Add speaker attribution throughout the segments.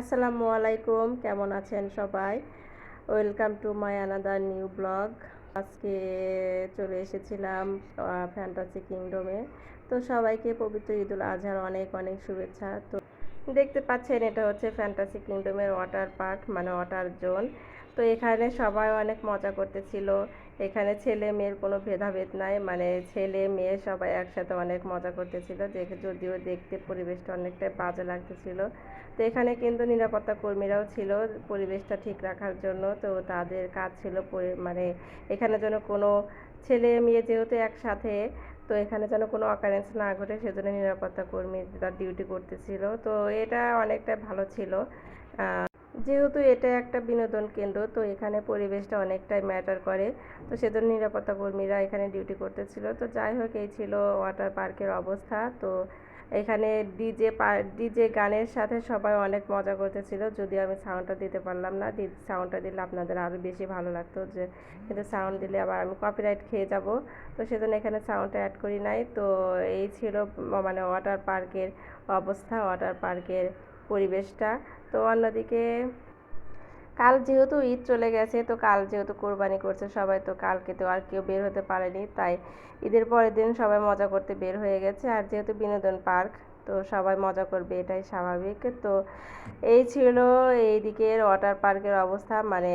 Speaker 1: আসসালামু আলাইকুম, কেমন আছেন সবাই? Welcome to my another new vlog আজকে চলে এসেছিলাম ফ্যান্টাসি কিংডমে তো সবাইকে পবিত্র ঈদুল আজহার অনেক অনেক শুভেচ্ছা। তো দেখতে পাচ্ছেন, এটা হচ্ছে ফ্যান্টাসি কিংডমের ওয়াটার পার্ক মানে ওয়াটার জোন তো এখানে সবাই অনেক মজা করতেছিল। এখানে ছেলে মেয়ের কোনো ভেদাভেদ নাই মানে ছেলে মেয়ে সবাই একসাথে অনেক মজা করতেছিল, যে যদিও দেখতে পরিবেশটা অনেকটাই বাজে লাগতেছিল। তো এখানে কিন্তু নিরাপত্তা কর্মীরাও ছিল পরিবেশটা ঠিক রাখার জন্য, তো তাদের কাজ ছিল মানে এখানে যেন কোনো ছেলে মেয়ে যেহেতু একসাথে, তো এখানে যেন কোনো অকারেন্স না ঘটে, সেজন্য নিরাপত্তা কর্মী তার ডিউটি করতেছিল। তো এটা অনেকটা ভালো ছিল। যেহেতু এটা একটা বিনোদন কেন্দ্র, তো এখানে পরিবেশটা অনেকটাই ম্যাটার করে। তো সেজন্য নিরাপত্তা কর্মীরা এখানে ডিউটি করতেছিল। তো যাই হোক, এই ছিল ওয়াটার পার্কের অবস্থা। তো এখানে ডিজে ডিজে গানের সাথে সবাই অনেক মজা করতেছিল। যদিও আমি সাউন্ডটা দিতে পারলাম না। সাউন্ডটা দিলে আপনাদের আরও বেশি ভালো লাগতো যে, কিন্তু সাউন্ড দিলে আবার আমি কপিরাইট খেয়ে যাব। তো সেজন্য এখানে সাউন্ডটা অ্যাড করি নাই। তো এই ছিল মানে ওয়াটার পার্কের অবস্থা। ওয়াটার পার্কের পরিবেশটা। তো অন্যদিকে, কাল যেহেতু ঈদ চলে গেছে, তো কাল যেহেতু কোরবানি করছে সবাই, তো কালকে তো আর কেউ বের হতে পারেনি। তাই ঈদের পরের দিন সবাই মজা করতে বের হয়ে গেছে। আর যেহেতু বিনোদন পার্ক, তো সবাই মজা করবে, এটাই স্বাভাবিক। তো এই ছিল এই দিকের ওয়াটার পার্কের অবস্থা মানে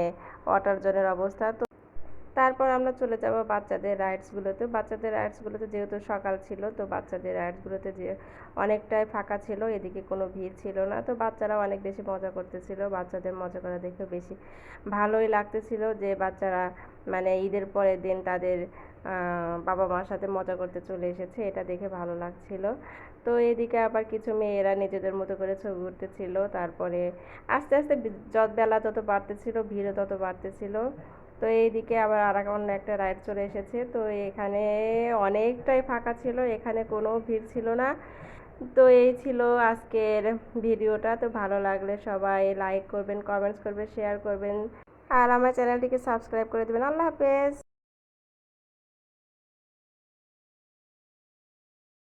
Speaker 1: ওয়াটার জোনের অবস্থা। তো তারপর আমরা চলে যাব বাচ্চাদের রাইডসগুলোতে বাচ্চাদের রাইডসগুলোতে যেহেতু সকাল ছিল, তো বাচ্চাদের রাইডসগুলোতে যে অনেকটাই ফাঁকা ছিল, এদিকে কোনো ভিড় ছিল না। তো বাচ্চারাও অনেক বেশি মজা করতেছিল, বাচ্চাদের মজা করা দেখে বেশি ভালোই লাগতেছিল যে বাচ্চারা মানে ঈদের পরের দিন তাদের বাবা মার সাথে মজা করতে চলে এসেছে, এটা দেখে ভালো লাগছিল। তো এদিকে আবার কিছু মেয়েরা নিজেদের মতো করে ছবি উঠতেছিল, তারপরে আস্তে আস্তে বেলা যত বাড়তেছিল, ভিড়ও তত বাড়তেছিল। তো এইদিকে আবার আর অন্য একটা রাইড চলে এসেছে। তো এখানে অনেকটাই ফাঁকা ছিল, এখানে কোনো ভিড় ছিল না। তো এই ছিল আজকের ভিডিওটা। তো ভালো লাগলে সবাই লাইক করবেন কমেন্টস করবেন শেয়ার করবেন। আর আমার চ্যানেলটিকে সাবস্ক্রাইব করে দেবেন। আল্লাহ হাফেজ।